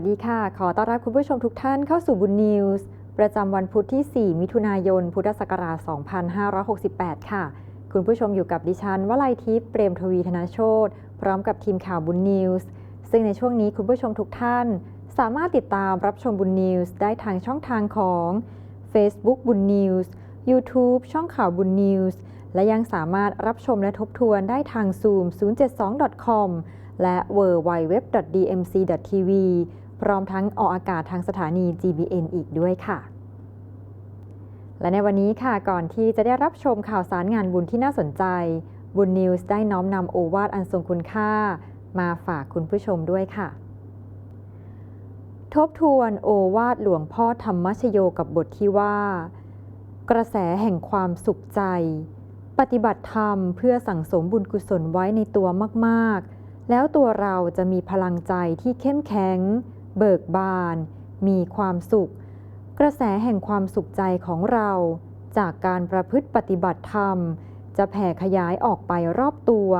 วัสดีค่ะ ขอต้อนรับคุณผู้ชมทุกท่านเข้าสู่บุญนิวส์ประจำวันพุธที่ 4 มิถุนายน พุทธศักราช 2568 ค่ะ คุณผู้ชมอยู่กับดิฉันวลัยทิพย์เปรมทวีธนาโชตพร้อมกับทีมข่าวบุญนิวส์ซึ่งในช่วงนี้คุณผู้ชมทุกท่าน สามารถติดตามรับชมบุญนิวส์ได้ทางช่องทางของ Facebook บุญนิวส์ YouTube ช่องข่าวบุญนิวส์และยังสามารถรับชมและทบทวนได้ทาง Zoom 072.com และ w w w d m c t v พร้อมทั้งออกอากาศทางสถานี GBN อีกด้วยค่ะ และในวันนี้ค่ะก่อนที่จะได้รับชมข่าวสารงานบุญที่น่าสนใจ บุญนิวส์ได้น้อมนำโอวาทอันทรงคุณค่า มาฝากคุณผู้ชมด้วยค่ะ ทบทวนโอวาทหลวงพ่อธรรมชโยกับบทที่ว่า กระแสแห่งความสุขใจปฏิบัติธรรมเพื่อสั่งสมบุญกุศลไว้ในตัวมาก ๆ แล้วตัวเราจะมีพลังใจที่เข้มแข็ง เบิกบาน มีความสุข กระแสแห่งความสุขใจของเรา จากการประพฤติปฏิบัติธรรม จะแผ่ขยายออกไปรอบตัว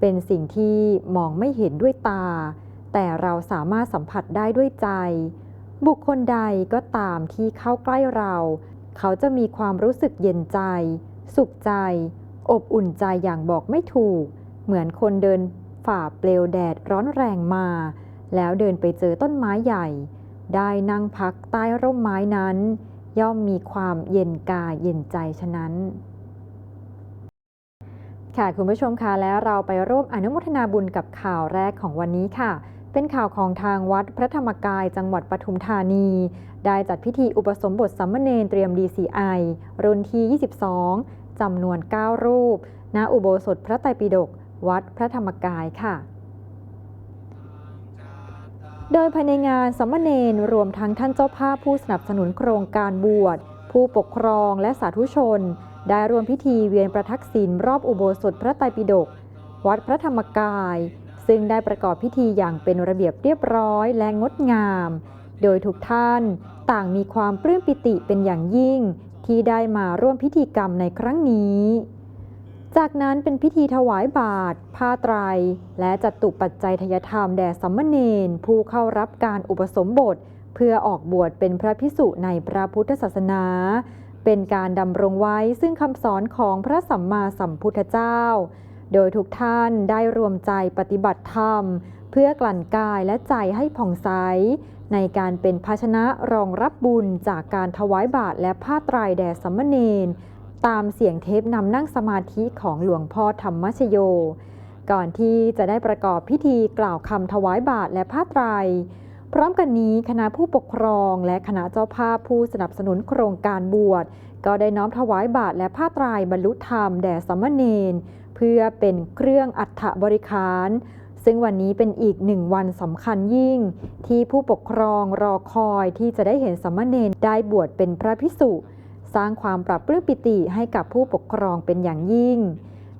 เป็นสิ่งที่มองไม่เห็นด้วยตา แต่เราสามารถสัมผัสได้ด้วยใจ บุคคลใดก็ตามที่เข้าใกล้เรา เขาจะมีความรู้สึกเย็นใจ สุขใจ อบอุ่นใจอย่างบอกไม่ถูก เหมือนคนเดินฝ่าเปลวแดดร้อนแรงมา แล้วเดินไปเจอต้นไม้ใหญ่ ได้นั่งพักใต้ร่มไม้นั้น ย่อมมีความเย็นกายเย็นใจฉะนั้น ค่ะคุณผู้ชมคะแล้วเราไปร่วมอนุโมทนาบุญกับข่าวแรกของวันนี้ค่ะ เป็นข่าวของทางวัดพระธรรมกายจังหวัดปทุมธานี ได้จัดพิธีอุปสมบทสัมมเนรเตรียม DCI รุ่นที่ 22จำนวน 9 รูป ณ อุโบสถพระไตรปิฎกวัดพระธรรมกายค่ะ โดยภายในงานสมมเนรรวมทั้งท่านเจ้าภาพผู้สนับสนุนโครงการบวช ผู้ปกครองและสาธุชน ได้รวมพิธีเวียนประทักษิณรอบอุโบสถพระไตรปิฎกวัดพระธรรมกาย ซึ่งได้ประกอบพิธีอย่างเป็นระเบียบเรียบร้อยและงดงาม โดยทุกท่านต่างมีความปลื้มปิติเป็นอย่างยิ่ง ที่ได้มาร่วมพิธีกรรมในครั้งนี้ จากนั้นเป็นพิธีถวายบาตรผ้าไตร และจัตุปัจจัยทยธรรมแด่สัมมเนรผู้เข้ารับการอุปสมบท เพื่อออกบวชเป็นพระพิสุในพระพุทธศาสนา เป็นการดำรงไว้ซึ่งคำสอนของพระสัมมาสัมพุทธเจ้า โดยทุกท่านได้รวมใจปฏิบัติธรรม เพื่อกลั่นกายและใจให้ผ่องใส ในการเป็นภาชนะรองรับบุญจากการถวายบาตรและผ้าไตรแด่สัมมเนร ตามเสียงเทปนำนั่งสมาธิของหลวงพ่อธรรมชโย ก่อนที่จะได้ประกอบพิธีกล่าวคำถวายบาตรและผ้าไตร พร้อมกันนี้คณะผู้ปกครองและคณะเจ้าภาพผู้สนับสนุนโครงการบวช ก็ได้น้อมถวายบาตรและผ้าไตรบรรลุธรรมแด่สมมเนรเพื่อเป็นเครื่องอัฐบริคารซึ่งวันนี้เป็นอีกหนึ่งวันสำคัญยิ่ง ที่ผู้ปกครองรอคอยที่จะได้เห็นสมมเนรได้บวชเป็นพระพิสุ สร้างความปรับปลื้มปิติให้กับผู้ปกครองเป็นอย่างยิ่ง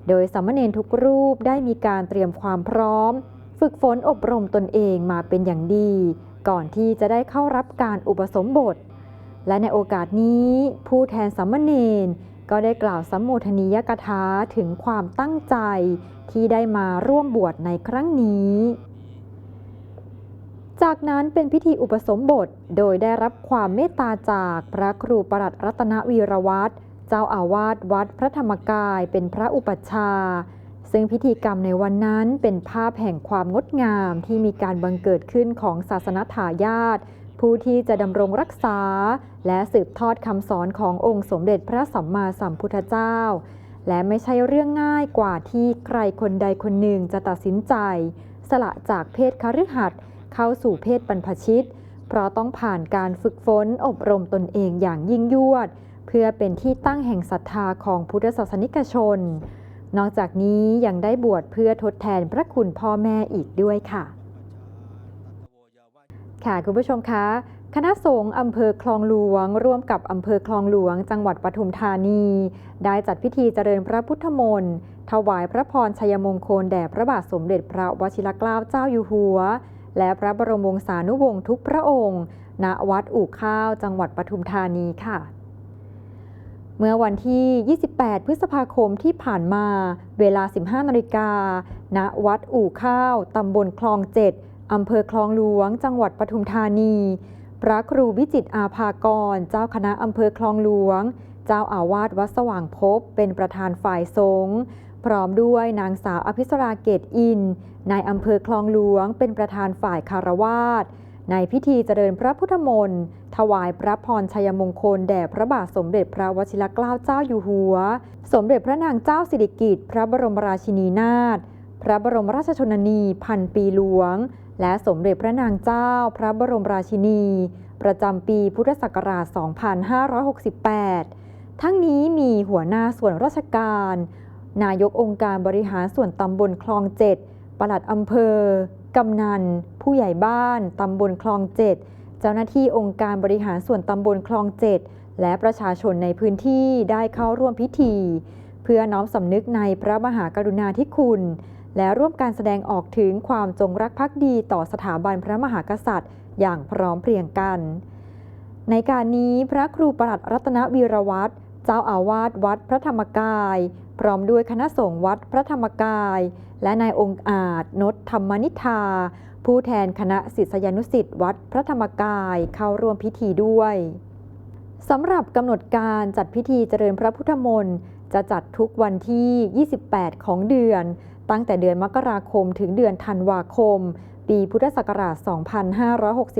โดยสัมมเนรทุกรูปได้มีการเตรียมความพร้อม ฝึกฝนอบรมตนเองมาเป็นอย่างดี ก่อนที่จะได้เข้ารับการอุปสมบท และในโอกาสนี้ ผู้แทนสัมมเนรก็ได้กล่าวสัมโมทนียกถาถึงความตั้งใจที่ได้มาร่วมบวชในครั้งนี้ จากนั้นเป็นพิธีอุปสมบทโดยได้รับความเมตตาจากพระครูประหลัดรัตนวีรวัตรเจ้าอาวาสวัดพระธรรมกายเป็นพระอุปัชฌาย์ซึ่งพิธีกรรมในวันนั้นเป็นภาพแห่งความงดงามที่มีการบังเกิดขึ้นของศาสนถาญาตผู้ที่จะดำรงรักษา และสืบทอดคำสอนขององค์สมเด็จพระสัมมาสัมพุทธเจ้า และไม่ใช่เรื่องง่ายกว่าที่ใครคนใดคนหนึ่งจะตัดสินใจ สละจากเพศคฤหัสถ์ เข้าสู่เพศบรรพชิต เพราะต้องผ่านการฝึกฝนอบรมตนเองอย่างยิ่งยวด เพื่อเป็นที่ตั้งแห่งศรัทธาของพุทธศาสนิกชน นอกจากนี้ยังได้บวชเพื่อทดแทนพระคุณพ่อแม่อีกด้วยค่ะ ค่ะคุณผู้ชมคะคณะสงฆ์อำเภอคลองหลวง ร่วมกับอำเภอคลองหลวง จังหวัดปทุมธานี ได้จัดพิธีเจริญพระพุทธมนต์ถวายพระพรชัยมงคลแด่พระบาทสมเด็จพระวชิรเกล้าเจ้าอยู่หัว และพระบรมวงศานุวงศ์ทุกพระองค์ ณ วัดอู่ข้าวจังหวัดปทุมธานีค่ะเมื่อวันที่ 28 พฤษภาคมที่ผ่านมา เวลา 15 นาฬิกา ณ วัดอู่ข้าว ตำบลคลอง7อำเภอคลองหลวง จังหวัดปทุมธานี พระครูวิจิตอาภากร เจ้าคณะอำเภอคลองหลวง เจ้าอาวาสวัดสว่างภพเป็นประธานฝ่ายสงฆ์ พร้อมด้วยนางสาวอภิสราเกตอิน นายอำเภอคลองหลวงเป็นประธานฝ่ายคารวาสในพิธีเจริญพระพุทธมนต์ถวายพระพรชัยมงคลแด่พระบาทสมเด็จพระวชิรเกล้าเจ้าอยู่หัว สมเด็จพระนางเจ้าสิริกิติ์พระบรมราชินีนาถพระบรมราชชนนีพันปีหลวง และสมเด็จพระนางเจ้า พระบรมราชินี ประจำปีพุทธศักราช 2568 ทั้งนี้มีหัวหน้าส่วนราชการ นายกองค์การบริหารส่วนตำบลคลองเจ็ด ปลัดอำเภอ กำนัน ผู้ใหญ่บ้าน ตำบลคลองเจ็ดเจ้าหน้าที่องค์การบริหารส่วนตำบลคลองเจ็ดและประชาชนในพื้นที่ได้เข้าร่วมพิธี เพื่อน้อมสำนึกในพระมหากรุณาธิคุณ และร่วมการแสดงออกถึงความจงรักภักดีต่อสถาบันพระมหากษัตริย์ อย่างพร้อมเพรียงกัน ในการนี้พระครูประหลัดรัตนวีรวัตร เจ้าอาวาสวัดพระธรรมกาย พร้อมด้วยคณะสงฆ์วัดพระธรรมกาย และนายองค์อาจนศธรรมนิธา ผู้แทนคณะศิษยานุสิ์วัดพระธรรมกายเข้าร่วมพิธีด้วยสำหรับกำหนดการจัดพิธีเจริญพระพุทธมนต์จะจัดทุกวันที่ 28 ของเดือน ตั้งแต่เดือนมกราคมถึงเดือนธันวาคม ปีพุทธศักราช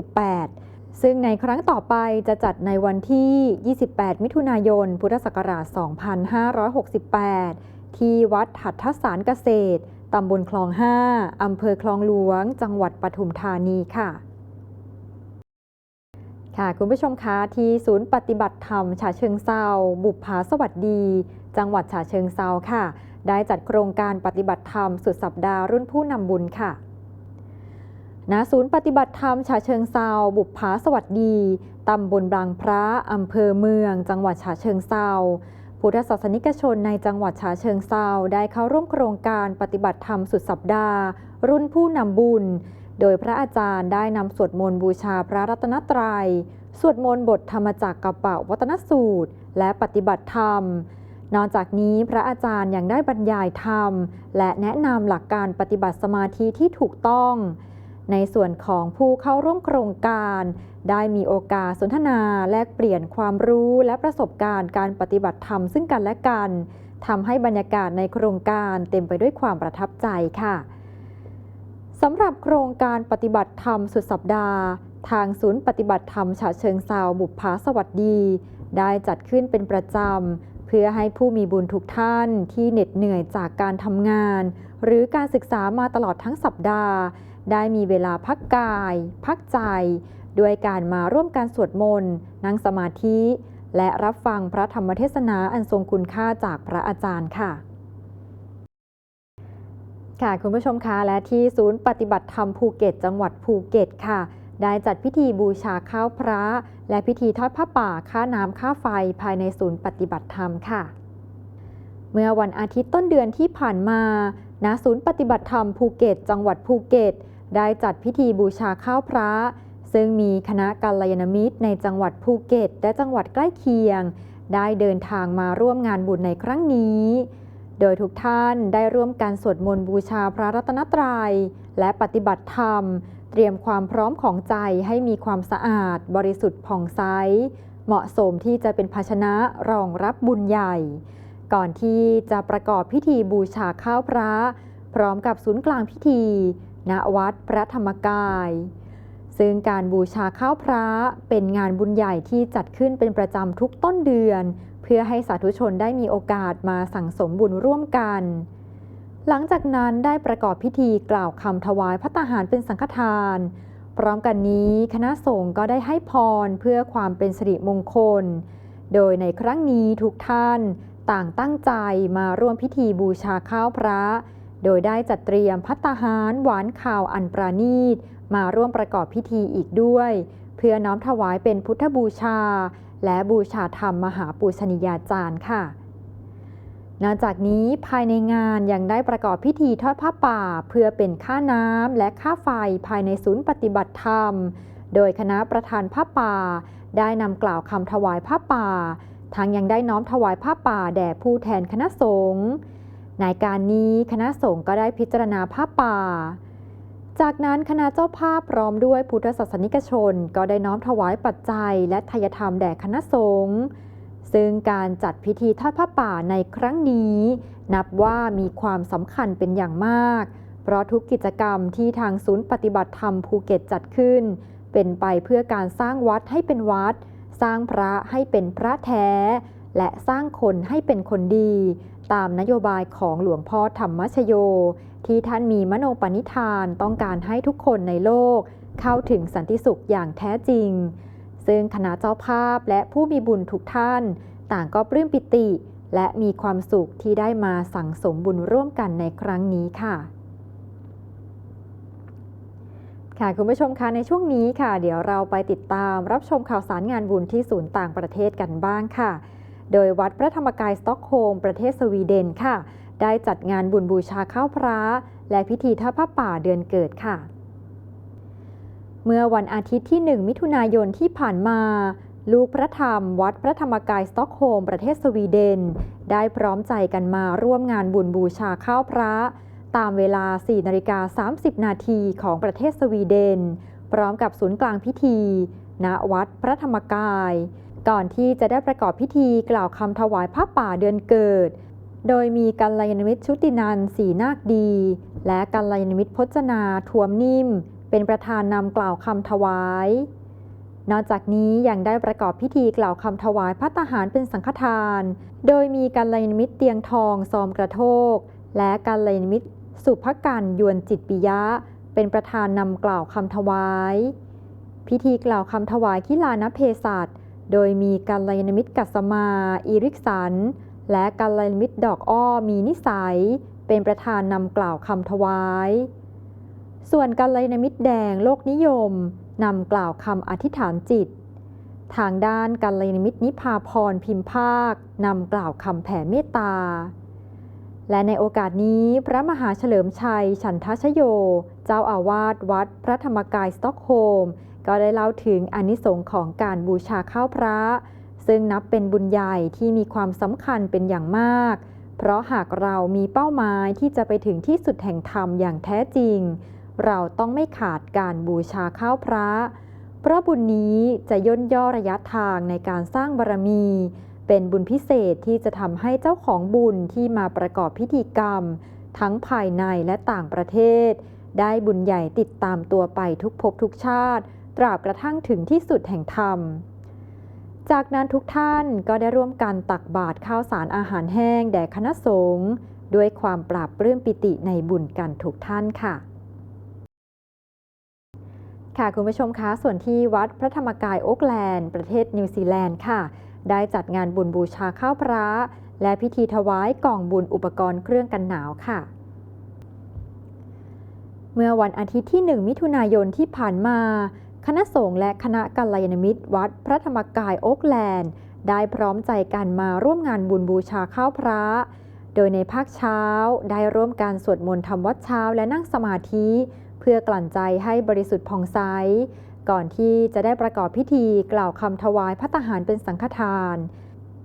2568 ซึ่งในครั้งต่อไปจะจัดในวันที่ 28 มิถุนายน พุทธศักราช 2568 ที่วัดหัตถสารเกษตร ตำบลคลอง 5 อำเภอคลองหลวง จังหวัดปทุมธานีค่ะ ค่ะคุณผู้ชมคะที่ศูนย์ปฏิบัติธรรมฉะเชิงเซาบุปผาสวัสดี จังหวัดฉะเชิงเซาค่ะ ได้จัดโครงการปฏิบัติธรรมสุดสัปดาห์รุ่นผู้นำบุญค่ะ ณศูนย์ปฏิบัติธรรมฉะเชิงเซาบุปผาสวัสดี ตำบลบางพระอำเภอเมือง จังหวัดฉะเชิงเซาพุทธศาสนิกชนในจังหวัดฉะเชิงเซาได้เข้าร่วมโครงการปฏิบัติธรรมสุดสัปดาห์ รุ่นผู้นำบุญ โดยพระอาจารย์ได้นำสวดมนต์บูชาพระรัตนตรยัย สวดมนต์บทธรรมจักรกับเป่าวัตนสูตร และปฏิบัติธรรม นอกจากนี้พระอาจารย์ยังได้บรรยายธรรม และแนะนำหลักการปฏิบัติสมาธิที่ถูกต้อง ในส่วนของผู้เข้าร่วมโครงการ ได้มีโอกาสสนทนาแลกเปลี่ยนความรู้และประสบการณ์การปฏิบัติธรรมซึ่งกันและกันทำให้บรรยากาศในโครงการเต็มไปด้วยความประทับใจค่ะสำหรับโครงการปฏิบัติธรรมสุดสัปดาห์ ทางศูนย์ปฏิบัติธรรมฉะเชิงเซาบุพภาสวัสดี ได้จัดขึ้นเป็นประจำ เพื่อให้ผู้มีบุญทุกท่านที่เหน็ดเหนื่อยจากการทำงาน หรือการศึกษามาตลอดทั้งสัปดาห์ ได้มีเวลาพักกาย พักใจ ด้วยการมาร่วมการสวดมนต์ นั่งสมาธิ และรับฟังพระธรรมเทศนาอันทรงคุณค่าจากพระอาจารย์ค่ะ ค่ะคุณผู้ชมคะและที่ศูนย์ปฏิบัติธรรมภูเก็ต จังหวัดภูเก็ตค่ะ ได้จัดพิธีบูชาข้าวพระ และพิธีทอดผ้าป่าค่าน้ำค่าไฟภายในศูนย์ปฏิบัติธรรมค่ะ เมื่อวันอาทิตย์ต้นเดือนที่ผ่านมาณศูนย์ปฏิบัติธรรมภูเก็ต จังหวัดภูเก็ต ได้จัดพิธีบูชาข้าวพระ ซึ่งมีคณะกัลยาณมิตรในจังหวัดภูเก็ต และจังหวัดใกล้เคียง ได้เดินทางมาร่วมงานบุญในครั้งนี้ โดยทุกท่านได้ร่วมกันสวดมนต์บูชาพระรัตนตรยัย และปฏิบัติธรรม เตรียมความพร้อมของใจให้มีความสะอาด บริสุทธิ์ผ่องใสเหมาะสมที่จะเป็นภาชนะรองรับบุญใหญ่ ก่อนที่จะประกอบพิธีบูชาข้าวพระ พร้อมกับศูนย์กลางพิธี ณวัดพระธรรมกาย ซึ่งการบูชาข้าวพระเป็นงานบุญใหญ่ที่จัดขึ้นเป็นประจำทุกต้นเดือน เพื่อให้สาธุชนได้มีโอกาสมาสั่งสมบุญร่วมกัน หลังจากนั้นได้ประกอบพิธีกล่าวคำถวายพระตาหารเป็นสังฆทาน พร้อมกันนี้คณะสงฆ์ก็ได้ให้พรเพื่อความเป็นสิริมงคล โดยในครั้งนี้ทุกท่านต่างตั้งใจมาร่วมพิธีบูชาข้าวพระ โดยได้จัดเตรียมพัตหารหวานข่าวอันปราณีต มาร่วมประกอบพิธีอีกด้วย เพื่อน้อมถวายเป็นพุทธบูชา และบูชาธรรมมหาปูชนียาจารย์ค่ะนอกจากนี้ภายในงานยังได้ประกอบพิธีทอดผ้าป่า เพื่อเป็นค่าน้ำและค่าไฟภายในศูนย์ปฏิบัติธรรม โดยคณะประธานผ้าป่า ได้นำกล่าวคำถวายผ้าป่าทั้งยังได้น้อมถวายผ้าป่าแด่ผู้แทนคณะสงฆ์ ในการนี้คณะสงฆ์ก็ได้พิจารณาผ้าป่า จากนั้นคณะเจ้าภาพพร้อมด้วยพุทธศาสนิกชน ก็ได้น้อมถวายปัจจัย และทายธรรมแด่คณะสงฆ์ซึ่งการจัดพิธีทอดผ้าป่าในครั้งนี้ นับว่ามีความสำคัญเป็นอย่างมาก เพราะทุกกิจกรรมที่ทางศูนย์ปฏิบัติธรรมภูเก็ตจัดขึ้น เป็นไปเพื่อการสร้างวัดให้เป็นวัด สร้างพระให้เป็นพระแท้ และสร้างคนให้เป็นคนดี ตามนโยบายของหลวงพ่อธรรมชโย ที่ท่านมีมโนปณิธานต้องการให้ทุกคนในโลก เข้าถึงสันติสุขอย่างแท้จริง ซึ่งคณะเจ้าภาพและผู้มีบุญทุกท่าน ต่างก็ปลื้มปิติ และมีความสุขที่ได้มาสั่งสมบุญร่วมกันในครั้งนี้ค่ะค่ะคุณผู้ชมคะในช่วงนี้ค่ะ เดี๋ยวเราไปติดตามรับชมข่าวสารงานบุญที่ศูนย์ต่างประเทศกันบ้างค่ะ โดยวัดพระธรรมกายสต็อกโฮล์มประเทศสวีเดนค่ะ ได้จัดงานบุญบูชาข้าวพระ และพิธีทอดผ้าป่าเดือนเกิดค่ะ เมื่อวันอาทิตย์ที่ 1 มิถุนายนที่ผ่านมาลูกพระธรรมวัดพระธรรมกายสต็อกโฮล์มประเทศสวีเดน ได้พร้อมใจกันมาร่วมงานบุญบูชาข้าวพระ ตามเวลา 4 นาฬิกา 30 นาทีของประเทศสวีเดน พร้อมกับศูนย์กลางพิธี ณวัดพระธรรมกาย ก่อนที่จะได้ประกอบพิธีกล่าวคำถวายผ้าป่าเดือนเกิด โดยมีกัลยาณมิตรชุตินันท์สีนาคดี และกัลยาณมิตรพจนาทวมนิ่ม เป็นประธานนำกล่าวคำถวาย นอกจากนี้ยังได้ประกอบพิธีกล่าวคำถวายพระตาหารเป็นสังฆทาน โดยมีกัลยาณมิตรเตียงทองซอมกระโทก และกัลยาณมิตรสุภกันยวนจิตปิยะ เป็นประธานนำกล่าวคำถวาย พิธีกล่าวคำถวายคิลานเพศัต โดยมีกัลยาณมิตรกัสมา อีริกสัน และกัลยาณมิตรดอกอ้อมีนิสัย เป็นประธานนำกล่าวคำถวาย ส่วนกัลยาณมิตรแดงโลกนิยมนำกล่าวคำอธิษฐานจิต ทางด้านกัลยาณมิตรนิพาพรพิมพ์ภาคนำกล่าวคำแผ่เมตตา และในโอกาสนี้พระมหาเฉลิมชัย ฉันทชโย เจ้าอาวาสวัดพระธรรมกายสตอกโฮล์ม ก็ได้เล่าถึงอานิสงค์ของการบูชาข้าวพระ ซึ่งนับเป็นบุญใหญ่ที่มีความสำคัญเป็นอย่างมาก เพราะหากเรามีเป้าหมายที่จะไปถึงที่สุดแห่งธรรมอย่างแท้จริง เราต้องไม่ขาดการบูชาข้าวพระ เพราะบุญนี้จะย่นย่อระยะทางในการสร้างบารมี เป็นบุญพิเศษที่จะทำให้เจ้าของบุญที่มาประกอบพิธีกรรม ทั้งภายในและต่างประเทศ ได้บุญใหญ่ติดตามตัวไปทุกภพทุกชาติ ตราบกระทั่งถึงที่สุดแห่งธรรม จากนั้นทุกท่านก็ได้ร่วมกันตักบาตรข้าวสารอาหารแห้งแด่คณะสงฆ์ด้วยความปราบปลื้มปิติในบุญกันทุกท่านค่ะ ค่ะคุณผู้ชมคะส่วนที่วัดพระธรรมกายโอ๊กแลนด์ ประเทศนิวซีแลนด์ค่ะ ได้จัดงานบุญบูชาข้าวพระ และพิธีถวายกล่องบุญอุปกรณ์เครื่องกันหนาวค่ะ เมื่อวันอาทิตย์ที่ 1 มิถุนายนที่ผ่านมา คณะสงฆ์และคณะกัลยาณมิตร วัดพระธรรมกายโอ๊กแลนด์ ได้พร้อมใจกันมาร่วมงานบุญบูชาข้าวพระ โดยในภาคเช้าได้ร่วมการสวดมนต์ทำวัดเช้าและนั่งสมาธิ เพื่อกลั่นใจให้บริสุทธิ์ผ่องใส ก่อนที่จะได้ประกอบพิธีกล่าวคำถวายพระทหารเป็นสังฆทาน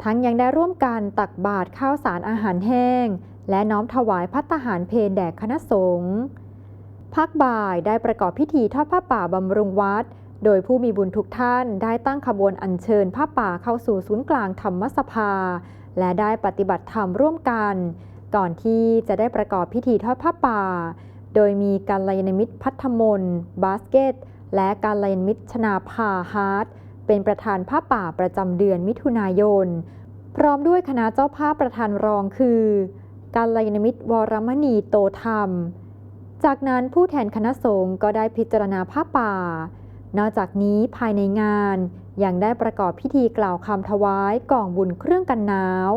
ทั้งยังได้ร่วมกันตักบาตรข้าวสารอาหารแห้ง และน้อมถวายพระทหารเพลแด่คณะสงฆ์ ภาคบ่ายได้ประกอบพิธีทอดผ้าป่าบำรุงวัด โดยผู้มีบุญทุกท่านได้ตั้งขบวนอัญเชิญผ้าป่าเข้าสู่ศูนย์กลางธรรมสภา และได้ปฏิบัติธรรมร่วมกัน ก่อนที่จะได้ประกอบพิธีทอดผ้าป่า โดยมีกัลยาณมิตรพัฒมนบาสเกต และกัลยาณมิตรชนาภาฮาร์ดเป็นประธานผ้าป่าประจำเดือนมิถุนายน พร้อมด้วยคณะเจ้าภาพประธานรองคือกัลยาณมิตรวรมณีโตธรรม จากนั้นผู้แทนคณะสงฆ์ก็ได้พิจารณาผ้าป่า นอกจากนี้ภายในงานยังได้ประกอบพิธีกล่าวคำถวายกล่องบุญเครื่องกันหนาว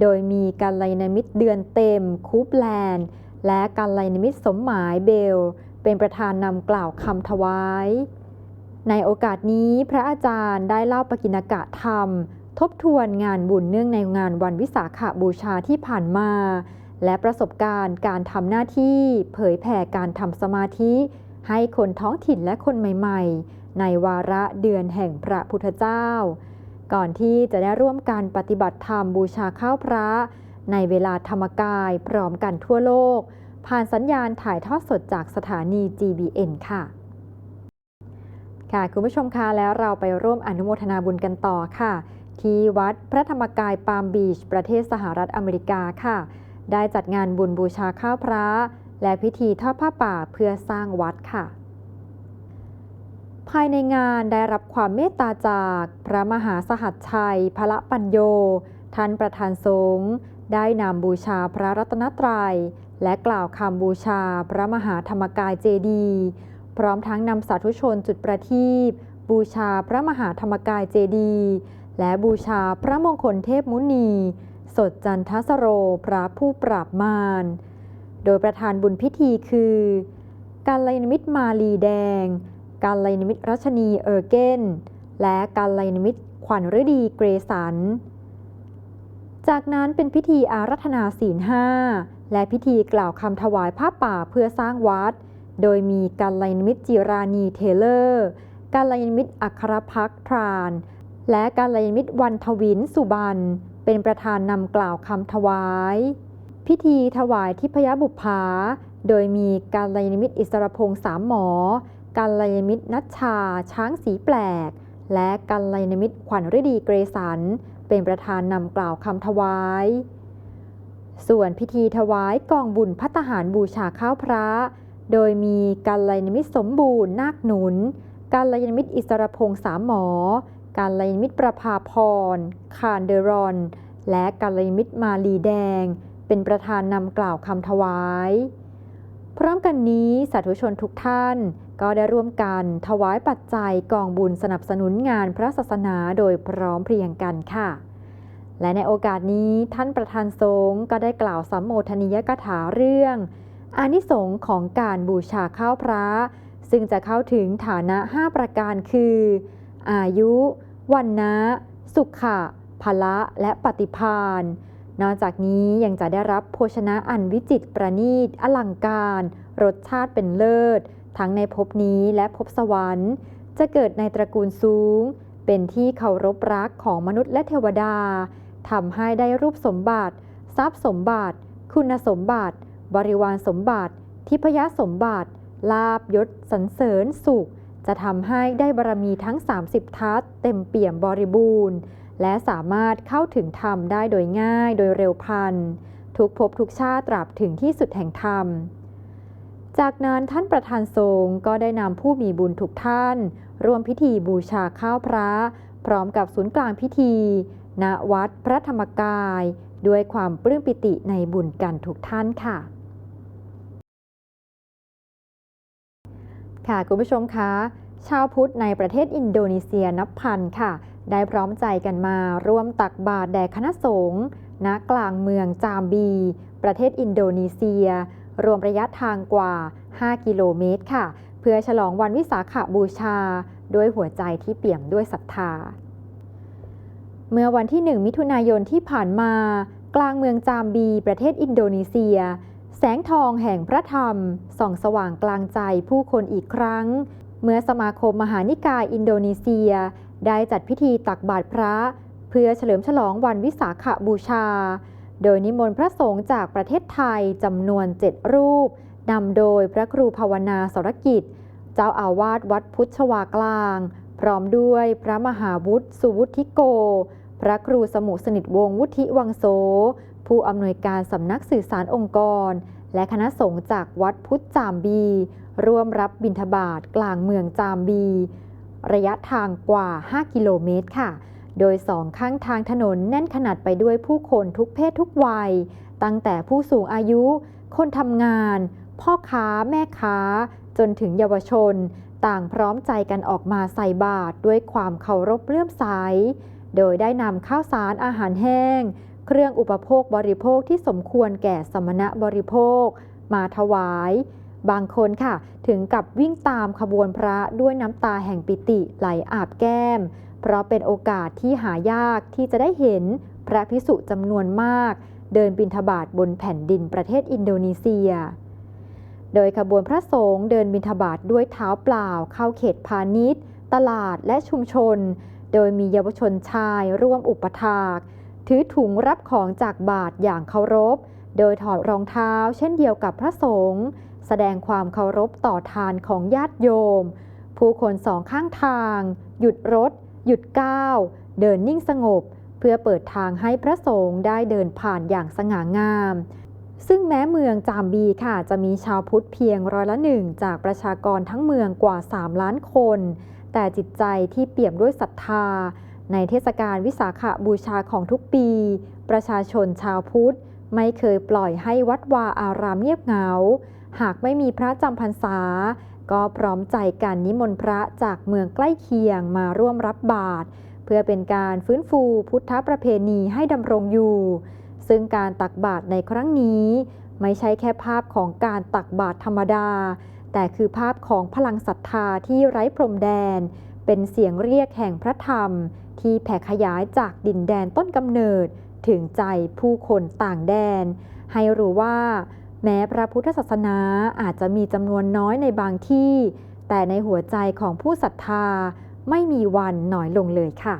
โดยมีกัลยาณมิตรเดือนเต็ม คูปแลนด์ และกัลยาณมิตรสมหมายเบล เป็นประธานนำกล่าวคำถวาย ในโอกาสนี้พระอาจารย์ได้เล่าปกิณกะธรรม ทบทวนงานบุญเนื่องในงานวันวิสาขบูชาที่ผ่านมา และประสบการณ์การทำหน้าที่เผยแผ่การทำสมาธิ ให้คนท้องถิ่นและคนใหม่ๆ ในวาระเดือนแห่งพระพุทธเจ้า ก่อนที่จะได้ร่วมการปฏิบัติธรรมบูชาข้าวพระ ในเวลาธรรมกายพร้อมกันทั่วโลก ผ่านสัญญาณถ่ายทอดสดจากสถานี GBN ค่ะ ค่ะคุณผู้ชมคะแล้วเราไปร่วมอนุโมทนาบุญกันต่อค่ะ ที่วัดพระธรรมกายปาล์มบีช ประเทศสหรัฐอเมริกาค่ะ ได้จัดงานบุญบูชาข้าวพระ และพิธีทอดผ้าป่าเพื่อสร้างวัดค่ะ ภายในงานได้รับความเมตตาจากพระมหาสหัสชัย พระปัญโย ท่านประธานสงฆ์ได้นำบูชาพระรัตนตรัย และกล่าวคำบูชาพระมหาธรรมกายเจดีย์พร้อมทั้งนำสาธุชนจุดประทีปบูชาพระมหาธรรมกายเจดีย์และบูชาพระมงคลเทพมุนี สดจันทสโรพระผู้ปราบมาร โดยประธานบุญพิธีคือ การไลนมิตรมาลีแดง การไลนมิตรรัชนีเออร์เกน และการไลนมิตรขวัญฤดีเกรสัน จากนั้นเป็นพิธีอารัธนาศีลห้าและพิธีกล่าวคำถวายผ้าป่าเพื่อสร้างวัด โดยมีการไลนมิตรจิรานีเทเลอร์ การไลนมิตรอัครพักทราน และการไลนมิตรวันทวินสุบัน เป็นประธานนำกล่าวคำถวาย พิธีถวายทิพยบุพภาโดยมีการลยนมิตรอิสรพงษ์สามหมอ การลยนมิตรนัชชา ช้างสีแปลก และการลยนมิตรขวัญฤดีเกรสัน เป็นประธานนำกล่าวคำถวาย ส่วนพิธีถวายกองบุญพัตหารบูชาข้าวพระ โดยมีการลยนมิตรสมบูรณ์นาคหนุน การลยนมิตรอิสรพงษ์สามหมอ การลยนมิตรประภาพร คานเดรอน และการลยนมิตรมาลีแดง เป็นประธานนำกล่าวคำถวาย พร้อมกันนี้สาธุชนทุกท่านก็ได้ร่วมกันถวายปัจจัยกองบุญสนับสนุนงานพระศาสนาโดยพร้อมเพรียงกันค่ะ และในโอกาสนี้ท่านประธานสงฆ์ก็ได้กล่าวสัมโมทนิยกถาเรื่อง อานิสงส์ของการบูชาข้าวพระ ซึ่งจะเข้าถึงฐานะ 5 ประการคือ อายุ วันนะสุขะพละและปฏิพานนอกจากนี้ยังจะได้รับโภชนะอันวิจิตรประณีต อลังการ รสชาติเป็นเลิศ ทั้งในภพนี้และภพสวรรค์ จะเกิดในตระกูลสูง เป็นที่เคารพรักของมนุษย์และเทวดาทำให้ได้รูปสมบัติ ทรัพย์สมบัติ คุณสมบัติ บริวารสมบัติ ทิพยสมบัติ ลาบยศสรรเสริญสุข จะทำให้ได้บารมีทั้ง 30 ทัศเต็มเปี่ยมบริบูรณ์ และสามารถเข้าถึงธรรมได้โดยง่ายโดยเร็วพันทุกภพทุกชาติตราบถึงที่สุดแห่งธรรม จากนั้นท่านประธานสงก็ได้นำผู้มีบุญทุกท่านรวมพิธีบูชาข้าวพระ พร้อมกับศูนย์กลางพิธี ณวัดพระธรรมกาย ด้วยความปลื้มปิติในบุญกันทุกท่านค่ะ ค่ะคุณผู้ชมคะชาวพุทธในประเทศอินโดนีเซียนับพันค่ะ ได้พร้อมใจกันมาร่วมตักบาตรแด่คณะสงฆ์ณกลางเมืองจามบี ประเทศอินโดนีเซีย รวมระยะทางกว่า 5 กิโลเมตรค่ะ เพื่อฉลองวันวิสาขบูชา ด้วยหัวใจที่เปี่ยมด้วยศรัทธา เมื่อวันที่ 1 มิถุนายนที่ผ่านมา กลางเมืองจามบี ประเทศอินโดนีเซีย แสงทองแห่งพระธรรม ส่องสว่างกลางใจผู้คนอีกครั้ง เมื่อสมาคมมหานิกายอินโดนีเซีย ได้จัดพิธีตักบาตรพระ เพื่อเฉลิมฉลองวันวิสาขบูชา โดยนิมนต์พระสงฆ์จากประเทศไทยจำนวนเจ็ดรูปนำโดยพระครูภาวนาสรกิจ เจ้าอาวาสวัดพุทธวากลาง พร้อมด้วยพระมหาวุฒิสุวุฒิโก พระครูสมุสนิทวงศ์วุฒิวังโส ผู้อำนวยการสำนักสื่อสารองค์กร และคณะสงฆ์จากวัดพุทธจามบี ร่วมรับบิณฑบาตกลางเมืองจามบี ระยะทางกว่า 5 กิโลเมตรค่ะ โดยสองข้างทางถนนแน่นขนาดไปด้วยผู้คนทุกเพศทุกวัย ตั้งแต่ผู้สูงอายุ คนทำงาน พ่อค้าแม่ค้า จนถึงเยาวชน ต่างพร้อมใจกันออกมาใส่บาตรด้วยความเคารพเลื่อมใส โดยได้นำข้าวสารอาหารแห้ง เครื่องอุปโภคบริโภคที่สมควรแก่สมณะบริโภค มาถวาย บางคนค่ะ ถึงกับวิ่งตามขบวนพระด้วยน้ำตาแห่งปิติไหลอาบแก้ม เพราะเป็นโอกาสที่หายากที่จะได้เห็นพระพิสุจำนวนมาก เดินบิณฑบาตบนแผ่นดินประเทศอินโดนีเซีย โดยขบวนพระสงฆ์เดินบิณฑบาตด้วยเท้าเปล่า เข้าเขตพาณิชย์ ตลาดและชุมชน โดยมีเยาวชนชายร่วมอุปถาก ถือถุงรับของจากบาทอย่างเคารพ โดยถอดรองเท้าเช่นเดียวกับพระสงฆ์แสดงความเคารพต่อทานของญาติโยม ผู้คนสองข้างทาง หยุดรถ หยุดก้าว เดินนิ่งสงบ เพื่อเปิดทางให้พระสงฆ์ได้เดินผ่านอย่างสง่างาม ซึ่งแม้เมืองจามบีค่ะ จะมีชาวพุทธเพียงร้อยละหนึ่งจากประชากรทั้งเมืองกว่า 3 ล้านคน แต่จิตใจที่เปี่ยมด้วยศรัทธา ในเทศกาลวิสาขบูชาของทุกปี ประชาชนชาวพุทธ ไม่เคยปล่อยให้วัดวาอารามเงียบเหงา หากไม่มีพระจำพรรษา ก็พร้อมใจกันนิมนต์พระจากเมืองใกล้เคียงมาร่วมรับบาตรเพื่อเป็นการฟื้นฟูพุทธประเพณีให้ดำรงอยู่ ซึ่งการตักบาตรในครั้งนี้ ไม่ใช่แค่ภาพของการตักบาตรธรรมดา แต่คือภาพของพลังศรัทธาที่ไร้พรมแดน เป็นเสียงเรียกแห่งพระธรรม ที่แผ่ขยายจากดินแดนต้นกำเนิดถึงใจผู้คนต่างแดน ให้รู้ว่า แม้พระพุทธศาสนาอาจจะมีจำนวนน้อยในบางที่ แต่ในหัวใจของผู้ศรัทธาไม่มีวันหน่อยลงเลยค่ะ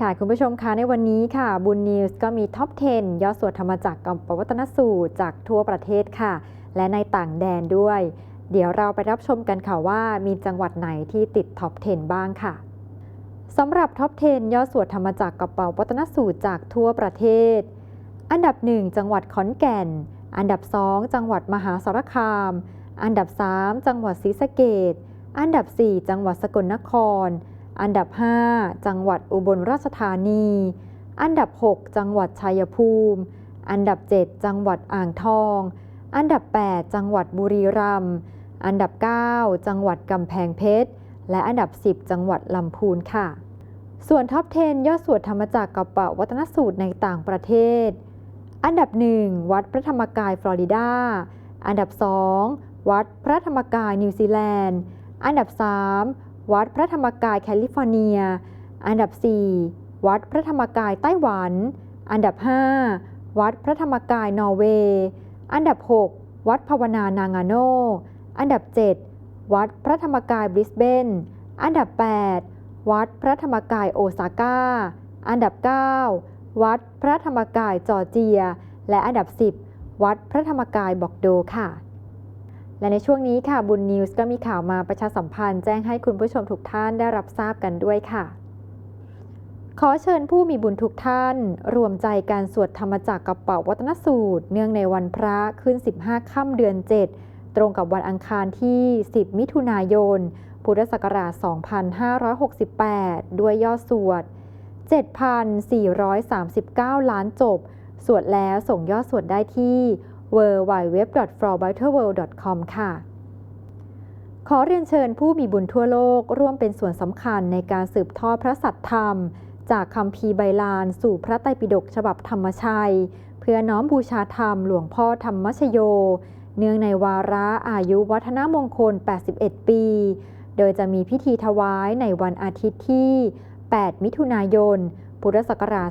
ค่ะ คุณผู้ชมคะในวันนี้ค่ะ บุญนิวส์ก็มีท็อป 10 ยอดสวดธรรมจักรกับปวัตนสูตรจากทั่วประเทศค่ะ และในต่างแดนด้วย เดี๋ยวเราไปรับชมกันค่ะว่ามีจังหวัดไหนที่ติดท็อป 10 บ้างค่ะ สำหรับท็อป 10 ยอดสวดธรรมจักรกับเป่าวัตนสูตรจากทั่วประเทศ อันดับ 1 จังหวัดขอนแก่น อันดับ 2 จังหวัดมหาสารคาม อันดับ 3 จังหวัดศรีสะเกดอันดับ 4 จังหวัดสกลนคร อันดับ 5 จังหวัดอุบลราชธานี อันดับ 6 จังหวัดชัยภูมิ อันดับ 7 จังหวัดอ่างทอง อันดับ 8 จังหวัดบุรีรัมย์ อันดับ 9 จังหวัดกำแพงเพชร และอันดับ 10 จังหวัดลำพูนค่ะ ส่วนท็อป 10 ยอดสวดธรรมจักรกับป่าวัฒนสูตรในต่างประเทศ อันดับ 1 วัดพระธรรมกายฟลอริดา อันดับ 2 วัดพระธรรมกายนิวซีแลนด์ อันดับ 3 วัดพระธรรมกายแคลิฟอร์เนีย อันดับ 4 วัดพระธรรมกายไต้หวัน อันดับ 5 วัดพระธรรมกายนอร์เวย์ อันดับ 6 วัดภาวนานางาโน อันดับ 7 วัดพระธรรมกายบริสเบน อันดับ 8 วัดพระธรรมกายโอซาก้า อันดับ 9 วัดพระธรรมกายจอร์เจีย และอันดับ 10 วัดพระธรรมกายบอกโดค่ะ และในช่วงนี้ค่ะบุญนิวส์ก็มีข่าวมาประชาสัมพันธ์แจ้งให้คุณผู้ชมทุกท่านได้รับทราบกันด้วยค่ะ ขอเชิญผู้มีบุญทุกท่าน รวมใจการสวดธรรมจักรกับเป่าวัตนสูตร เนื่องในวันพระขึ้น 15 ค่ำเดือน 7 ตรงกับวันอังคารที่ 10 มิถุนายน พุทธศักราช 2568 ด้วยยอดสวด 7,439 ล้านจบ สวดแล้วส่งยอดสวดได้ที่ w w w f o b i t e r w o r l d c o m ค่ะ ขอเรียนเชิญผู้มีบุญทั่วโลกร่วมเป็นส่วนสำคัญในการสืบทอดพระสัตธรรม จากคำพีไบลานสู่พระไตรปิฎกฉบับธรรมชัย เพื่อน้อมบูชาธรรมหลวงพ่อธรรมชโย เนื่องในวาระอายุวัฒนมงคล 81 ปี โดยจะมีพิธีถวายในวันอาทิตย์ที่ 8 มิถุนายน พุทธศักราช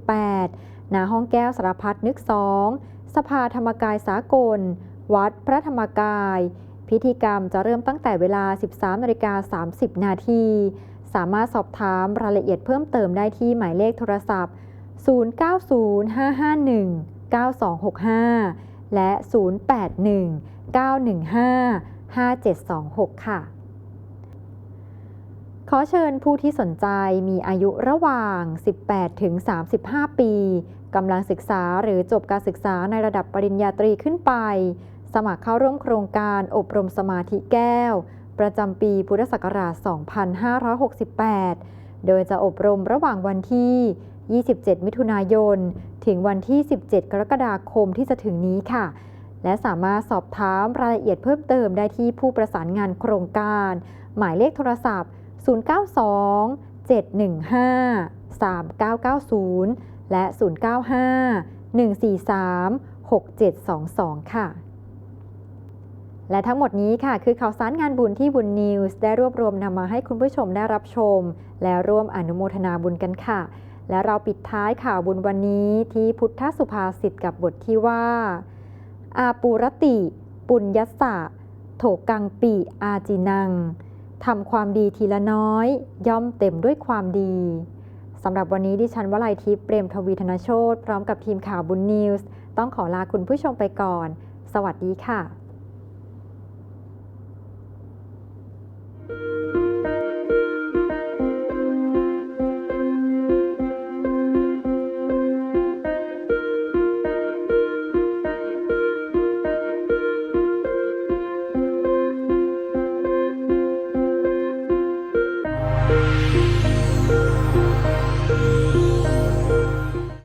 2568 ณ ห้องแก้วสารพัดนึกสองสภาธรรมกายสากล วัดพระธรรมกาย พิธีกรรมจะเริ่มตั้งแต่เวลา 13นาฬิกา30 นาที สามารถสอบถามรายละเอียดเพิ่มเติมได้ที่หมายเลขโทรศัพท์ 0905519265 และ 081915 5726 ค่ะ ขอเชิญผู้ที่สนใจมีอายุระหว่าง 18 ถึง 35 ปีกำลังศึกษาหรือจบการศึกษาในระดับปริญญาตรีขึ้นไป สมัครเข้าร่วมโครงการอบรมสมาธิแก้ว ประจำปีพุทธศักราช 2568 โดยจะอบรมระหว่างวันที่ 27 มิถุนายน ถึงวันที่ 17 กรกฎาคมที่จะถึงนี้ค่ะ และสามารถสอบถามรายละเอียดเพิ่มเติมได้ที่ผู้ประสานงานโครงการ หมายเลขโทรศัพท์ 092 715 3990 และ 095 143 6722 ค่ะ และทั้งหมดนี้ค่ะ คือข่าวสารงานบุญที่บุญนิวส์ได้รวบรวมนำมาให้คุณผู้ชมได้รับชม และร่วมอนุโมทนาบุญกันค่ะ และเราปิดท้ายข่าวบุญวันนี้ที่พุทธสุภาษิตกับบทที่ว่า อาปูรติ ปุญยัสสะโถกังปีอาจินังทำความดีทีละน้อย ย่อมเต็มด้วยความดีสำหรับวันนี้ดิฉันวลัยทิพย์เปรมทวีธนโชตพร้อมกับทีมข่าวบุญนิวส์ ต้องขอลาคุณผู้ชมไปก่อน สวัสดีค่ะ